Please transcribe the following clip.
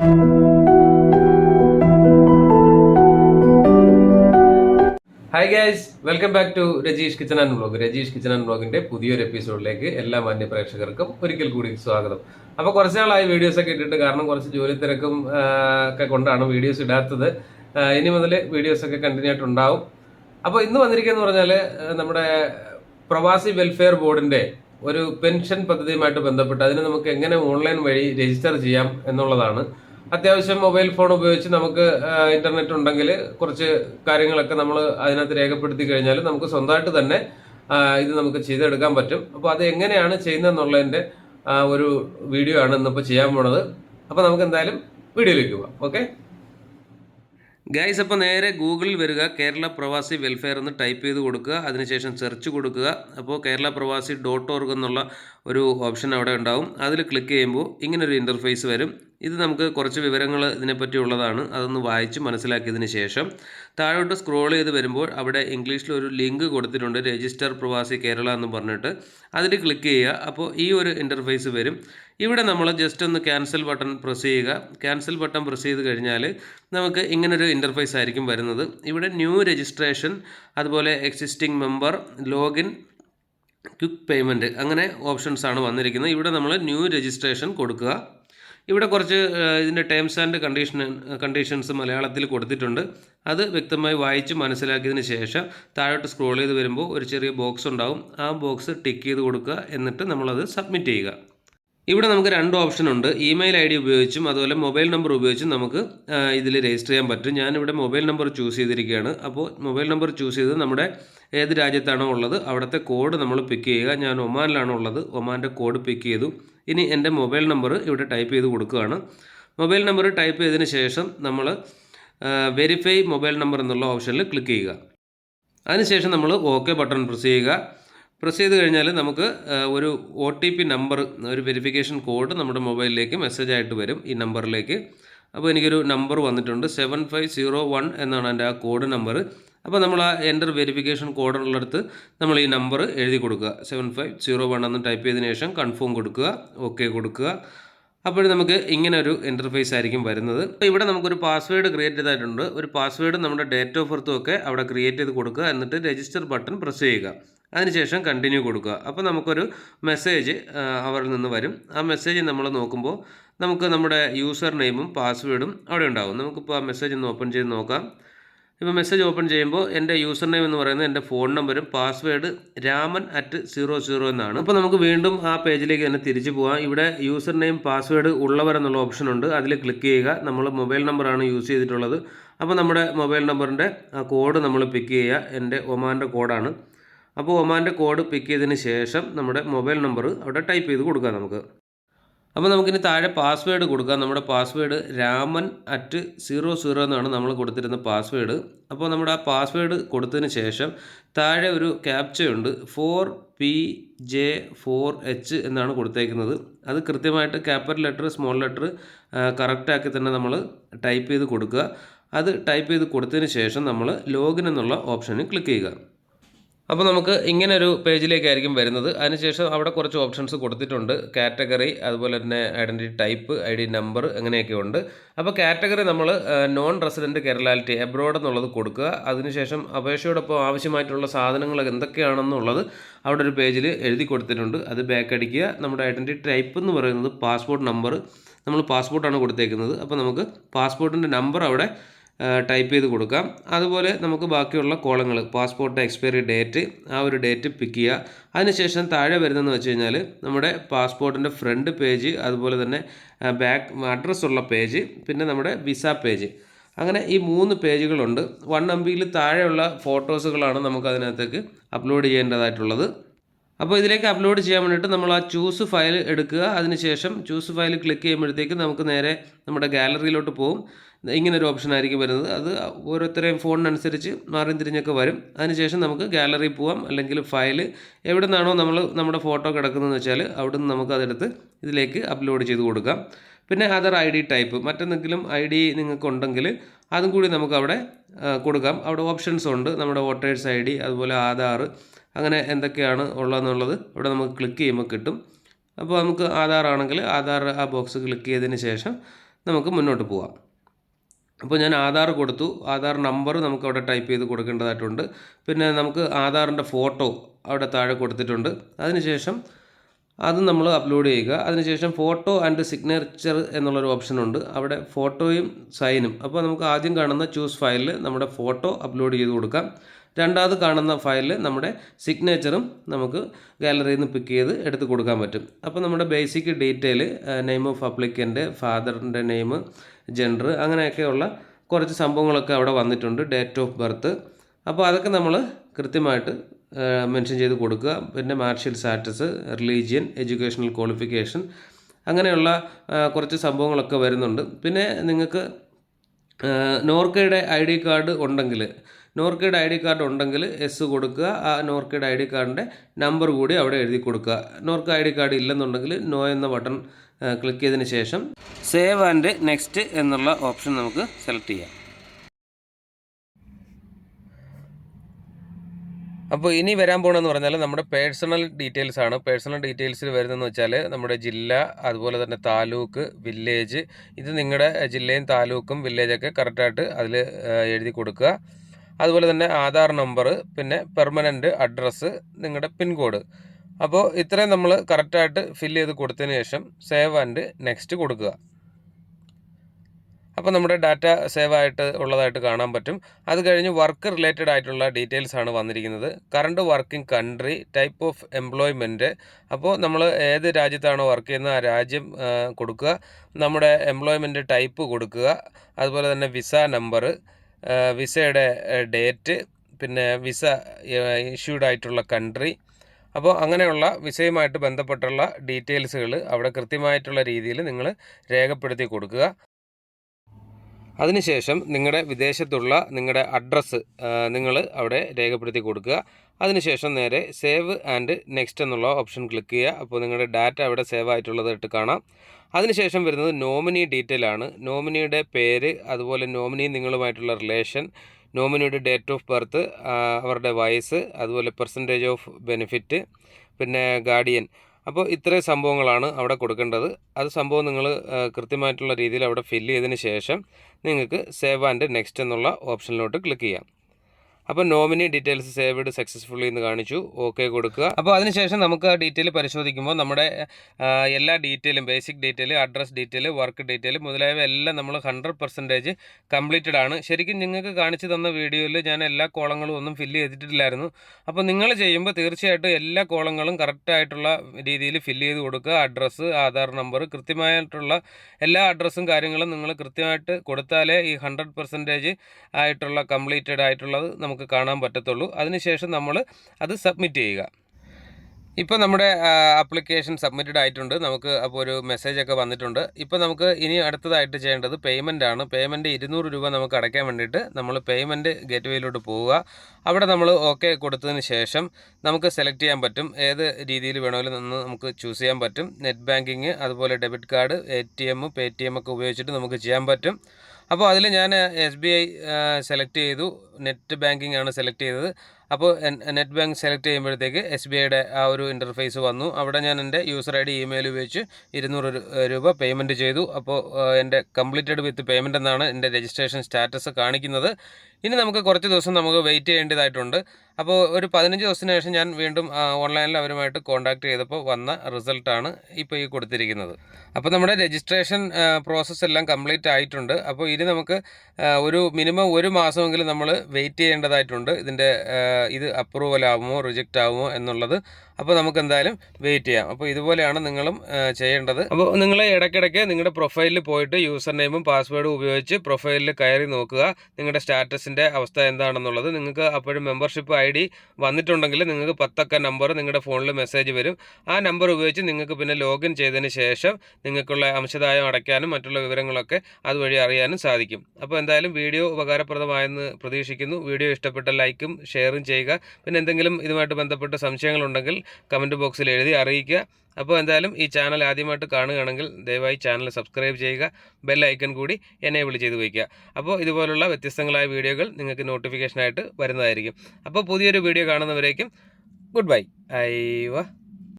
Hi guys welcome back to Rajeesh kitchen and blog Rajeesh kitchen and ബ്ലോഗിന്റെ പുതിയൊരു എപ്പിസോഡിലേക്ക് എല്ലാ മാന്യ പ്രേക്ഷകർക്കും ഒരിക്കൽ കൂടി സ്വാഗതം. അപ്പോൾ കുറച്ച് നാളായി വീഡിയോസ് ഒക്കെ ഇട്ടിട്ട് കാരണം കുറച്ച് ജോലി തിരക്കും ഒക്കെ കൊണ്ടാണ് വീഡിയോസ് ഇടാത്തത്. ഇനി മുതൽ വീഡിയോസ് ഒക്കെ കണ്ടിന്യൂ ആയിട്ട് ഉണ്ടാവും. അപ്പോൾ ഇന്ന് വന്നിരിക്കുകയെന്ന് പറഞ്ഞാൽ ആ, നമ്മുടെ പ്രവാസി വെൽഫെയർ ബോർഡിന്റെ ഒരു പെൻഷൻ പദ്ധതിയുമായിട്ട് ബന്ധപ്പെട്ട് അതിന് നമുക്ക് എങ്ങനെ ഓൺലൈൻ വഴി രജിസ്റ്റർ ചെയ്യാം എന്നുള്ളതാണ്. അത്യാവശ്യം മൊബൈൽ ഫോൺ ഉപയോഗിച്ച് നമുക്ക് ഇന്റർനെറ്റ് ഉണ്ടെങ്കിൽ കുറച്ച് കാര്യങ്ങളൊക്കെ നമ്മൾ അതിനകത്ത് രേഖപ്പെടുത്തി കഴിഞ്ഞാൽ നമുക്ക് സ്വന്തമായിട്ട് തന്നെ ഇത് നമുക്ക് ചെയ്തെടുക്കാൻ പറ്റും. അപ്പോൾ അത് എങ്ങനെയാണ് ചെയ്യുന്നതെന്നുള്ളതിന്റെ ഒരു വീഡിയോ ആണ് ഇന്നിപ്പോൾ ചെയ്യാൻ പോണത്. അപ്പോൾ നമുക്ക് എന്തായാലും വീഡിയോയിലേക്ക് പോവാം. ഓക്കെ? ഗൈസ് അപ്പോൾ നേരെ ഗൂഗിളിൽ വരിക. കേരള പ്രവാസി വെൽഫെയർ എന്ന് ടൈപ്പ് ചെയ്ത് കൊടുക്കുക. അതിനുശേഷം സെർച്ച് കൊടുക്കുക. അപ്പോൾ കേരള പ്രവാസി ഡോട്ട് ഓർഗ് എന്നുള്ള ഒരു ഓപ്ഷൻ അവിടെ ഉണ്ടാവും. അതിൽ ക്ലിക്ക് ചെയ്യുമ്പോൾ ഇങ്ങനൊരു ഇന്റർഫേസ് വരും. ഇത് നമുക്ക് കുറച്ച് വിവരങ്ങൾ ഇതിനെപ്പറ്റി ഉള്ളതാണ്. അതൊന്ന് വായിച്ച് മനസ്സിലാക്കിയതിന് ശേഷം താഴോട്ട് സ്ക്രോൾ ചെയ്ത് വരുമ്പോൾ അവിടെ ഇംഗ്ലീഷിൽ ഒരു ലിങ്ക് കൊടുത്തിട്ടുണ്ട്. രജിസ്റ്റർ പ്രവാസി കേരള എന്ന് പറഞ്ഞിട്ട്. അതിൽ ക്ലിക്ക് ചെയ്യുക. അപ്പോൾ ഈ ഒരു ഇന്റർഫേസ് വരും. ഇവിടെ നമ്മൾ ജസ്റ്റ് ഒന്ന് ക്യാൻസൽ ബട്ടൺ പ്രസ് ചെയ്യുക. ക്യാൻസൽ ബട്ടൺ പ്രസ് ചെയ്ത് കഴിഞ്ഞാൽ നമുക്ക് ഇങ്ങനൊരു ഇന്റർഫേസ് ആയിരിക്കും വരുന്നത്. ഇവിടെ ന്യൂ രജിസ്ട്രേഷൻ അതുപോലെ existing member login quick payment അങ്ങനെ ഓപ്ഷൻസ് ആണ് വന്നിരിക്കുന്നത്. ഇവിടെ നമ്മൾ ന്യൂ രജിസ്ട്രേഷൻ കൊടുക്കുക. ഇവിടെ കുറച്ച് ഇതിന്റെ ടേംസ് ആൻഡ് കണ്ടീഷൻ കണ്ടീഷൻസ് മലയാളത്തിൽ കൊടുത്തിട്ടുണ്ട്. അത് വ്യക്തമായി വായിച്ച് മനസ്സിലാക്കിയതിന് ശേഷം താഴോട്ട് സ്ക്രോൾ ചെയ്ത് വരുമ്പോൾ ഒരു ചെറിയ ബോക്സ് ഉണ്ടാവും. ആ ബോക്സ് ടിക്ക് ചെയ്ത് കൊടുക്കുക എന്നിട്ട് നമ്മളത് സബ്മിറ്റ് ചെയ്യുക. ഇവിടെ നമുക്ക് രണ്ട് ഓപ്ഷൻ ഉണ്ട്. ഇമെയിൽ ഐ ഡി ഉപയോഗിച്ചും അതുപോലെ മൊബൈൽ നമ്പർ ഉപയോഗിച്ചും നമുക്ക് ഇതിൽ രജിസ്റ്റർ ചെയ്യാൻ പറ്റും. ഞാനിവിടെ മൊബൈൽ നമ്പർ ചൂസ് ചെയ്തിരിക്കുകയാണ്. അപ്പോൾ മൊബൈൽ നമ്പർ ചൂസ് ചെയ്ത് നമ്മുടെ ഏത് രാജ്യത്താണോ ഉള്ളത് അവിടുത്തെ കോഡ് നമ്മൾ പിക്ക് ചെയ്യുക. ഞാൻ ഒമാനിലാണോ ഉള്ളത്. ഒമാന്റെ കോഡ് പിക്ക് ചെയ്തു. ഇനി എന്റെ മൊബൈൽ നമ്പർ ഇവിടെ ടൈപ്പ് ചെയ്ത് കൊടുക്കുകയാണ്. മൊബൈൽ നമ്പർ ടൈപ്പ് ചെയ്തതിന് ശേഷം നമ്മൾ വെരിഫൈ മൊബൈൽ നമ്പർ എന്നുള്ള ഓപ്ഷനിൽ ക്ലിക്ക് ചെയ്യുക. അതിനുശേഷം നമ്മൾ ഓക്കെ ബട്ടൺ പ്രസ് ചെയ്യുക. പ്രസ് ചെയ്ത് കഴിഞ്ഞാൽ നമുക്ക് ഒരു ഒ ടി പി നമ്പർ ഒരു വെരിഫിക്കേഷൻ കോഡ് നമ്മുടെ മൊബൈലിലേക്ക് മെസ്സേജ് ആയിട്ട് വരും ഈ നമ്പറിലേക്ക് അപ്പോൾ എനിക്കൊരു നമ്പർ വന്നിട്ടുണ്ട്. സെവൻ ഫൈവ് സീറോ വൺ എന്നാണ് എന്റെ ആ കോഡ് നമ്പർ അപ്പോൾ നമ്മൾ ആ എന്റർ വെരിഫിക്കേഷൻ കോഡുള്ളിടത്ത് നമ്മൾ ഈ നമ്പർ എഴുതി കൊടുക്കുക. സെവൻ ഫൈവ് സീറോ വൺ എന്ന് ടൈപ്പ് ചെയ്തതിന് ശേഷം കൺഫേം കൊടുക്കുക. ഓക്കെ കൊടുക്കുക. അപ്പോൾ നമുക്ക് ഇങ്ങനെ ഒരു ഇന്റർഫേസ് ആയിരിക്കും വരുന്നത്. അപ്പോൾ ഇവിടെ നമുക്കൊരു പാസ്വേഡ് ക്രിയേറ്റ് ചെയ്തായിട്ടുണ്ട്. ഒരു പാസ്വേഡ് നമ്മുടെ ഡേറ്റ് ഓഫ് ബർത്തും ഒക്കെ അവിടെ ക്രിയേറ്റ് ചെയ്ത് കൊടുക്കുക. എന്നിട്ട് രജിസ്റ്റർ ബട്ടൺ പ്രസ് ചെയ്യുക. അതിനുശേഷം കണ്ടിന്യൂ കൊടുക്കുക. അപ്പോൾ നമുക്കൊരു മെസ്സേജ് അവരിൽ നിന്ന് വരും. ആ മെസ്സേജ് നമ്മൾ നോക്കുമ്പോൾ നമുക്ക് നമ്മുടെ യൂസർ നെയിമും പാസ്വേഡും അവിടെ ഉണ്ടാകും നമുക്കിപ്പോൾ ആ മെസ്സേജ് ഒന്ന് ഓപ്പൺ ചെയ്ത് നോക്കാം. ഇപ്പോൾ മെസ്സേജ് ഓപ്പൺ ചെയ്യുമ്പോൾ എന്റെ യൂസർ നെയിം എന്ന് പറയുന്നത് എന്റെ ഫോൺ നമ്പറും password Raman at zero zero എന്നാണ്. അപ്പോൾ നമുക്ക് വീണ്ടും ആ പേജിലേക്ക് തന്നെ തിരിച്ചു പോകാം ഇവിടെ യൂസർ നെയിം പാസ്വേഡ് ഉള്ളവർ എന്നുള്ള ഓപ്ഷൻ ഉണ്ട്. അതിൽ ക്ലിക്ക് ചെയ്യുക. നമ്മൾ മൊബൈൽ നമ്പറാണ് യൂസ് ചെയ്തിട്ടുള്ളത്. അപ്പോൾ നമ്മുടെ മൊബൈൽ നമ്പറിന്റെ ആ കോഡ് നമ്മൾ പിക്ക് ചെയ്യുക. എന്റെ ഒമാന്റെ കോഡാണ് അപ്പോൾ ഒമാന്റെ കോഡ് പിക്ക് ചെയ്തതിന് ശേഷം നമ്മുടെ മൊബൈൽ നമ്പർ അവിടെ ടൈപ്പ് ചെയ്ത് കൊടുക്കുക നമുക്ക്. അപ്പോൾ നമുക്കിനി താഴെ പാസ്വേഡ് കൊടുക്കാം. നമ്മുടെ password Raman at zero zero എന്നാണ് നമ്മൾ കൊടുത്തിരുന്ന പാസ്വേഡ് അപ്പോൾ നമ്മുടെ ആ പാസ്വേഡ് കൊടുത്തതിന് ശേഷം താഴെ ഒരു ക്യാപ്ചയുണ്ട് four P J four H എന്നാണ് കൊടുത്തേക്കുന്നത്. അത് കൃത്യമായിട്ട് ക്യാപിറ്റൽ ലെറ്റർ സ്മോൾ ലെറ്റർ കറക്റ്റാക്കി തന്നെ നമ്മൾ ടൈപ്പ് ചെയ്ത് കൊടുക്കുക. അത് ടൈപ്പ് ചെയ്ത് കൊടുത്തതിന് ശേഷം നമ്മൾ ലോഗിൻ എന്നുള്ള ഓപ്ഷനിൽ ക്ലിക്ക് ചെയ്യുക. അപ്പോൾ നമുക്ക് ഇങ്ങനെ ഒരു പേജിലേക്കായിരിക്കും വരുന്നത്. അതിനുശേഷം അവിടെ കുറച്ച് ഓപ്ഷൻസ് കൊടുത്തിട്ടുണ്ട്. കാറ്റഗറി അതുപോലെ തന്നെ identity type I D number അങ്ങനെയൊക്കെ ഉണ്ട്. അപ്പോൾ കാറ്റഗറി നമ്മൾ നോൺ റെസിഡന്റ് കേരളാലിറ്റി എബ്രോഡ് എന്നുള്ളത് കൊടുക്കുക. അതിനുശേഷം അപേക്ഷയോടൊപ്പം ആവശ്യമായിട്ടുള്ള സാധനങ്ങൾ എന്തൊക്കെയാണെന്നുള്ളത് അവിടെ ഒരു പേജിൽ എഴുതി കൊടുത്തിട്ടുണ്ട്. അത് ബാക്ക് അടിക്കുക. നമ്മുടെ ഐഡന്റിറ്റി ടൈപ്പ് എന്ന് പറയുന്നത് പാസ്പോർട്ട് നമ്പർ. നമ്മൾ പാസ്പോർട്ടാണ് കൊടുത്തേക്കുന്നത്. അപ്പോൾ നമുക്ക് പാസ്പോർട്ടിന്റെ നമ്പർ അവിടെ ടൈപ്പ് ചെയ്ത് കൊടുക്കാം. അതുപോലെ നമുക്ക് ബാക്കിയുള്ള കോളങ്ങൾ പാസ്പോർട്ട് എക്സ്പയറി ഡേറ്റ് ആ ഒരു ഡേറ്റ് പിക്ക് ചെയ്യുക. അതിനുശേഷം താഴെ വരുന്നതെന്ന് വെച്ച് കഴിഞ്ഞാൽ നമ്മുടെ പാസ്പോർട്ടിന്റെ ഫ്രണ്ട് പേജ് അതുപോലെ തന്നെ ബാക്ക് അഡ്രസ്സുള്ള പേജ് പിന്നെ നമ്മുടെ വിസ പേജ് അങ്ങനെ ഈ മൂന്ന് പേജുകളുണ്ട് വൺ എം ബിയിൽ താഴെയുള്ള ഫോട്ടോസുകളാണ് നമുക്ക് അതിനകത്തേക്ക് അപ്ലോഡ് ചെയ്യേണ്ടതായിട്ടുള്ളത്. അപ്പോൾ ഇതിലേക്ക് അപ്ലോഡ് ചെയ്യാൻ വേണ്ടിയിട്ട് നമ്മൾ ആ ചൂസ് ഫയൽ എടുക്കുക. അതിനുശേഷം ചൂസ് ഫയൽ ക്ലിക്ക് ചെയ്യുമ്പോഴത്തേക്ക് നമുക്ക് നേരെ നമ്മുടെ ഗാലറിയിലോട്ട് പോകും ഇങ്ങനെ ഒരു ഓപ്ഷൻ ആയിരിക്കും വരുന്നത്. അത് ഓരോരുത്തരെയും ഫോണിനനുസരിച്ച് മാറി തിരിഞ്ഞൊക്കെ വരും. അതിനുശേഷം നമുക്ക് ഗാലറി പോവാം. അല്ലെങ്കിൽ ഫയൽ എവിടെ നിന്നാണോ നമ്മൾ നമ്മുടെ ഫോട്ടോ കിടക്കുന്നതെന്ന് വെച്ചാൽ അവിടെ നിന്ന് നമുക്ക് അതെടുത്ത് ഇതിലേക്ക് അപ്ലോഡ് ചെയ്ത് കൊടുക്കാം. പിന്നെ അതർ ഐ ഡി ടൈപ്പ് മറ്റെന്തെങ്കിലും ഐ ഡി നിങ്ങൾക്ക് ഉണ്ടെങ്കിൽ അതും കൂടി നമുക്ക് അവിടെ കൊടുക്കാം. അവിടെ ഓപ്ഷൻസ് ഉണ്ട്. നമ്മുടെ വോട്ടേഴ്സ് ഐ ഡി അതുപോലെ ആധാർ അങ്ങനെ എന്തൊക്കെയാണ് ഉള്ളതെന്നുള്ളത് ഇവിടെ നമുക്ക് ക്ലിക്ക് ചെയ്യുമ്പോൾ കിട്ടും. അപ്പോൾ നമുക്ക് ആധാർ ആണെങ്കിൽ ആധാർ ആ ബോക്സ് ക്ലിക്ക് ചെയ്തതിന് ശേഷം നമുക്ക് മുന്നോട്ട് പോവാം. അപ്പോൾ ഞാൻ ആധാർ കൊടുത്തു. ആധാർ നമ്പർ നമുക്ക് അവിടെ ടൈപ്പ് ചെയ്ത് കൊടുക്കേണ്ടതായിട്ടുണ്ട്. പിന്നെ നമുക്ക് ആധാറിന്റെ ഫോട്ടോ അവിടെ താഴെ കൊടുത്തിട്ടുണ്ട്. അതിനുശേഷം അത് നമ്മൾ അപ്ലോഡ് ചെയ്യുക. അതിനുശേഷം ഫോട്ടോ ആൻഡ് സിഗ്നേച്ചർ എന്നുള്ളൊരു ഓപ്ഷൻ ഉണ്ട്. അവിടെ ഫോട്ടോയും സൈനും. അപ്പോൾ നമുക്ക് ആദ്യം കാണുന്ന ചൂസ് ഫയലിൽ നമ്മുടെ ഫോട്ടോ അപ്ലോഡ് ചെയ്ത് കൊടുക്കാം. രണ്ടാമത് കാണുന്ന ഫയലിൽ നമ്മുടെ സിഗ്നേച്ചറും നമുക്ക് ഗാലറിയിൽ നിന്ന് പിക്ക് ചെയ്ത് എടുത്ത് കൊടുക്കാൻ പറ്റും. അപ്പോൾ നമ്മുടെ basic detail name of applicant ഫാദറിന്റെ name gender അങ്ങനെയൊക്കെയുള്ള കുറച്ച് സംഭവങ്ങളൊക്കെ അവിടെ വന്നിട്ടുണ്ട് ഡേറ്റ് ഓഫ് ബർത്ത് അപ്പോൾ അതൊക്കെ നമ്മൾ കൃത്യമായിട്ട് മെൻഷൻ ചെയ്ത് കൊടുക്കുക. പിന്നെ marital status religion educational qualification അങ്ങനെയുള്ള കുറച്ച് സംഭവങ്ങളൊക്കെ വരുന്നുണ്ട്. പിന്നെ നിങ്ങൾക്ക് നോർക്കയുടെ ഐ ഡി കാർഡ് ഉണ്ടെങ്കിൽ നോർക്കയുടെ ഐ ഡി കാർഡ് ഉണ്ടെങ്കിൽ എസ് കൊടുക്കുക. ആ നോർക്കയുടെ ഐ ഡി കാർഡിന്റെ നമ്പർ കൂടി അവിടെ എഴുതി കൊടുക്കുക. നോർക്ക ഐ ഡി കാർഡ് ഇല്ലെന്നുണ്ടെങ്കിൽ നോ എന്ന ബട്ടൺ ക്ലിക്ക് ചെയ്തതിന് ശേഷം സേവ് ആൻഡ് നെക്സ്റ്റ് എന്നുള്ള ഓപ്ഷൻ നമുക്ക് സെലക്ട് ചെയ്യാം. അപ്പോൾ ഇനി വരാൻ പോകണമെന്ന് പറഞ്ഞാൽ നമ്മുടെ പേഴ്സണൽ ഡീറ്റെയിൽസ് ആണ്. പേഴ്സണൽ ഡീറ്റെയിൽസിൽ വരുന്നതെന്ന് വെച്ചാൽ നമ്മുടെ ജില്ല അതുപോലെ തന്നെ താലൂക്ക് വില്ലേജ് ഇത് നിങ്ങളുടെ ജില്ലയും താലൂക്കും വില്ലേജൊക്കെ കറക്റ്റായിട്ട് അതിൽ എഴുതി കൊടുക്കുക. അതുപോലെ തന്നെ ആധാർ നമ്പർ പിന്നെ പെർമനന്റ് അഡ്രസ്സ് നിങ്ങളുടെ പിൻകോഡ് അപ്പോൾ ഇത്രയും നമ്മൾ കറക്റ്റായിട്ട് ഫില്ല് ചെയ്ത് കൊടുത്തതിന് ശേഷം സേവ് ആൻഡ് നെക്സ്റ്റ് കൊടുക്കുക. അപ്പോൾ നമ്മുടെ ഡാറ്റ സേവ് ആയിട്ട് ഉള്ളതായിട്ട് കാണാൻ പറ്റും. അത് കഴിഞ്ഞ് വർക്ക് റിലേറ്റഡ് ആയിട്ടുള്ള ഡീറ്റെയിൽസ് ആണ് വന്നിരിക്കുന്നത്. Current working country type of employment അപ്പോൾ നമ്മൾ ഏത് രാജ്യത്താണോ വർക്ക് ചെയ്യുന്നത് ആ രാജ്യം കൊടുക്കുക. നമ്മുടെ എംപ്ലോയ്മെന്റ് ടൈപ്പ് കൊടുക്കുക. അതുപോലെ തന്നെ വിസ നമ്പർ വിസയുടെ ഡേറ്റ് പിന്നെ വിസ ഇഷ്യൂഡ് ആയിട്ടുള്ള കൺട്രി അപ്പോൾ അങ്ങനെയുള്ള വിഷയവുമായിട്ട് ബന്ധപ്പെട്ടുള്ള ഡീറ്റെയിൽസുകൾ അവിടെ കൃത്യമായിട്ടുള്ള രീതിയിൽ നിങ്ങൾ രേഖപ്പെടുത്തി കൊടുക്കുക. അതിനുശേഷം നിങ്ങളുടെ വിദേശത്തുള്ള നിങ്ങളുടെ അഡ്രസ്സ് നിങ്ങൾ അവിടെ രേഖപ്പെടുത്തി കൊടുക്കുക. അതിനുശേഷം നേരെ സേവ് ആൻഡ് നെക്സ്റ്റ് എന്നുള്ള ഓപ്ഷൻ ക്ലിക്ക് ചെയ്യുക. അപ്പോൾ നിങ്ങളുടെ ഡാറ്റ അവിടെ സേവ് ആയിട്ടുള്ളതായിട്ട് കാണാം. അതിനുശേഷം വരുന്നത് നോമിനി ഡീറ്റെയിൽ ആണ്. നോമിനിയുടെ പേര് അതുപോലെ നോമിനി നിങ്ങളുമായിട്ടുള്ള റിലേഷൻ നോമിനിയുടെ ഡേറ്റ് ഓഫ് ബർത്ത് അവരുടെ വയസ്സ് അതുപോലെ പെർസെന്റേജ് ഓഫ് ബെനിഫിറ്റ് പിന്നെ ഗാർഡിയൻ അപ്പോൾ ഇത്രയും സംഭവങ്ങളാണ് അവിടെ കൊടുക്കേണ്ടത്. അത് സംഭവം നിങ്ങൾ കൃത്യമായിട്ടുള്ള രീതിയിൽ അവിടെ ഫില്ല് ചെയ്തതിന് ശേഷം നിങ്ങൾക്ക് സേവ് ആൻഡ് നെക്സ്റ്റ് എന്നുള്ള ഓപ്ഷനിലോട്ട് ക്ലിക്ക് ചെയ്യാം. അപ്പോൾ നോമിനി ഡീറ്റെയിൽസ് സേവ്ഡ് സക്സസ്ഫുള്ളി എന്ന് കാണിച്ചു. ഓക്കെ കൊടുക്കുക. അപ്പോൾ അതിനുശേഷം നമുക്ക് ആ ഡീറ്റെയിൽ പരിശോധിക്കുമ്പോൾ നമ്മുടെ എല്ലാ ഡീറ്റെയിലും basic detail address detail work detail മുതലായവ എല്ലാം നമ്മൾ ഹൺഡ്രഡ് പെർസെന്റേജ് കംപ്ലീറ്റഡ് ആണ്. ശരിക്കും നിങ്ങൾക്ക് കാണിച്ചു തന്ന വീഡിയോയിൽ ഞാൻ എല്ലാ കോളങ്ങളും ഒന്നും ഫില്ല് ചെയ്തിട്ടില്ലായിരുന്നു. അപ്പോൾ നിങ്ങൾ ചെയ്യുമ്പോൾ തീർച്ചയായിട്ടും എല്ലാ കോളങ്ങളും കറക്റ്റായിട്ടുള്ള രീതിയിൽ ഫില്ല് ചെയ്ത് കൊടുക്കുക. അഡ്രസ്സ് ആധാർ നമ്പർ കൃത്യമായിട്ടുള്ള എല്ലാ അഡ്രസ്സും കാര്യങ്ങളും നിങ്ങൾ കൃത്യമായിട്ട് കൊടുത്താലേ ഈ ഹൺഡ്രഡ് പെർസെന്റേജ് ആയിട്ടുള്ള കംപ്ലീറ്റഡ് ആയിട്ടുള്ളത് നമുക്ക് കാണാൻ പറ്റത്തുള്ളൂ. അതിനുശേഷം നമ്മൾ അത് സബ്മിറ്റ് ചെയ്യുക. ഇപ്പോൾ നമ്മുടെ അപ്ലിക്കേഷൻ സബ്മിറ്റഡ് ആയിട്ടുണ്ട്. നമുക്ക് അപ്പോൾ ഒരു മെസ്സേജ് ഒക്കെ വന്നിട്ടുണ്ട്. ഇപ്പോൾ നമുക്ക് ഇനി അടുത്തതായിട്ട് ചെയ്യേണ്ടത് പേയ്മെന്റ് ആണ്. പേയ്മെന്റ് ഇരുന്നൂറ് രൂപ നമുക്ക് അടയ്ക്കാൻ വേണ്ടിയിട്ട് നമ്മൾ പേയ്മെന്റ് ഗേറ്റ് വേയിലോട്ട് പോവുക. അവിടെ നമ്മൾ ഓക്കെ കൊടുത്തതിന് ശേഷം നമുക്ക് സെലക്ട് ചെയ്യാൻ പറ്റും. ഏത് രീതിയിൽ വേണമെങ്കിലും നിന്ന് നമുക്ക് ചൂസ് ചെയ്യാൻ പറ്റും. നെറ്റ് ബാങ്കിങ് അതുപോലെ debit card A T pay T ഒക്കെ ഉപയോഗിച്ചിട്ട് നമുക്ക് ചെയ്യാൻ പറ്റും. അപ്പോൾ അതിൽ ഞാൻ എസ് ബി ഐ സെലക്ട് ചെയ്തു. നെറ്റ് ബാങ്കിങ് ആണ് സെലക്ട് ചെയ്തത്. അപ്പോൾ നെറ്റ് ബാങ്ക് സെലക്ട് ചെയ്യുമ്പോഴത്തേക്ക് എസ് ബി ഐയുടെ ആ ഒരു ഇന്റർഫേസ് വന്നു. അവിടെ ഞാൻ എന്റെ യൂസർ ഐ ഡി ഇമെയിൽ ഉപയോഗിച്ച് ഇരുന്നൂറ് രൂപ പേയ്മെന്റ് ചെയ്തു. അപ്പോൾ എന്റെ കംപ്ലീറ്റഡ് വിത്ത് പേയ്മെന്റ് എന്നാണ് എന്റെ രജിസ്ട്രേഷൻ സ്റ്റാറ്റസ് കാണിക്കുന്നത്. ഇനി നമുക്ക് കുറച്ച് ദിവസം നമുക്ക് വെയിറ്റ് ചെയ്യേണ്ടതായിട്ടുണ്ട്. അപ്പോൾ ഒരു പതിനഞ്ച് ദിവസത്തിന് ശേഷം ഞാൻ വീണ്ടും ഓൺലൈനിൽ അവരുമായിട്ട് കോൺടാക്ട് ചെയ്തപ്പോൾ വന്ന റിസൾട്ടാണ് ഇപ്പോൾ ഈ കൊടുത്തിരിക്കുന്നത്. അപ്പോൾ നമ്മുടെ രജിസ്ട്രേഷൻ പ്രോസസ്സ് എല്ലാം കംപ്ലീറ്റ് ആയിട്ടുണ്ട്. അപ്പോൾ ഇനി നമുക്ക് ഒരു മിനിമം ഒരു മാസമെങ്കിലും നമ്മൾ വെയിറ്റ് ചെയ്യേണ്ടതായിട്ടുണ്ട്. ഇതിന്റെ ഇത് അപ്രൂവൽ ആകുമോ റിജക്റ്റ് ആകുമോ എന്നുള്ളത് അപ്പോൾ നമുക്ക് എന്തായാലും വെയിറ്റ് ചെയ്യാം. അപ്പോൾ ഇതുപോലെയാണ് നിങ്ങളും ചെയ്യേണ്ടത്. അപ്പോൾ നിങ്ങൾ ഇടയ്ക്കിടയ്ക്ക് നിങ്ങളുടെ പ്രൊഫൈലിൽ പോയിട്ട് യൂസർ നെയിമും പാസ്വേഡും ഉപയോഗിച്ച് പ്രൊഫൈലിൽ കയറി നോക്കുക. നിങ്ങളുടെ സ്റ്റാറ്റസിന്റെ അവസ്ഥ എന്താണെന്നുള്ളത്. നിങ്ങൾക്ക് അപ്പോഴും മെമ്പർഷിപ്പ് ഐ ഡി വന്നിട്ടുണ്ടെങ്കിൽ നിങ്ങൾക്ക് പത്തക്ക നമ്പർ നിങ്ങളുടെ ഫോണിൽ മെസ്സേജ് വരും. ആ നമ്പർ ഉപയോഗിച്ച് നിങ്ങൾക്ക് പിന്നെ ലോഗിൻ ചെയ്തതിന് ശേഷം നിങ്ങൾക്കുള്ള അംശദായം അടയ്ക്കാനും മറ്റുള്ള വിവരങ്ങളൊക്കെ അതുവഴി അറിയാനും സാധിക്കും. അപ്പോൾ എന്തായാലും വീഡിയോ ഉപകാരപ്രദമായെന്ന് പ്രതീക്ഷിക്കുന്നു. വീഡിയോ ഇഷ്ടപ്പെട്ട ലൈക്കും ഷെയറും ചെയ്യുക. പിന്നെ എന്തെങ്കിലും ഇതുമായിട്ട് ബന്ധപ്പെട്ട സംശയങ്ങളുണ്ടെങ്കിൽ കമന്റ് ബോക്സിൽ എഴുതി അറിയിക്കുക. അപ്പോൾ എന്തായാലും ഈ ചാനൽ ആദ്യമായിട്ട് കാണുകയാണെങ്കിൽ ദയവായി ചാനൽ സബ്സ്ക്രൈബ് ചെയ്യുക ബെൽ ഐക്കൺ കൂടി എനേബിൾ ചെയ്ത് വയ്ക്കുക. അപ്പോൾ ഇതുപോലുള്ള വ്യത്യസ്തങ്ങളായ വീഡിയോകൾ നിങ്ങൾക്ക് നോട്ടിഫിക്കേഷനായിട്ട് വരുന്നതായിരിക്കും. അപ്പോൾ പുതിയൊരു വീഡിയോ കാണുന്നവരേക്കും ഗുഡ് ബൈ ഐ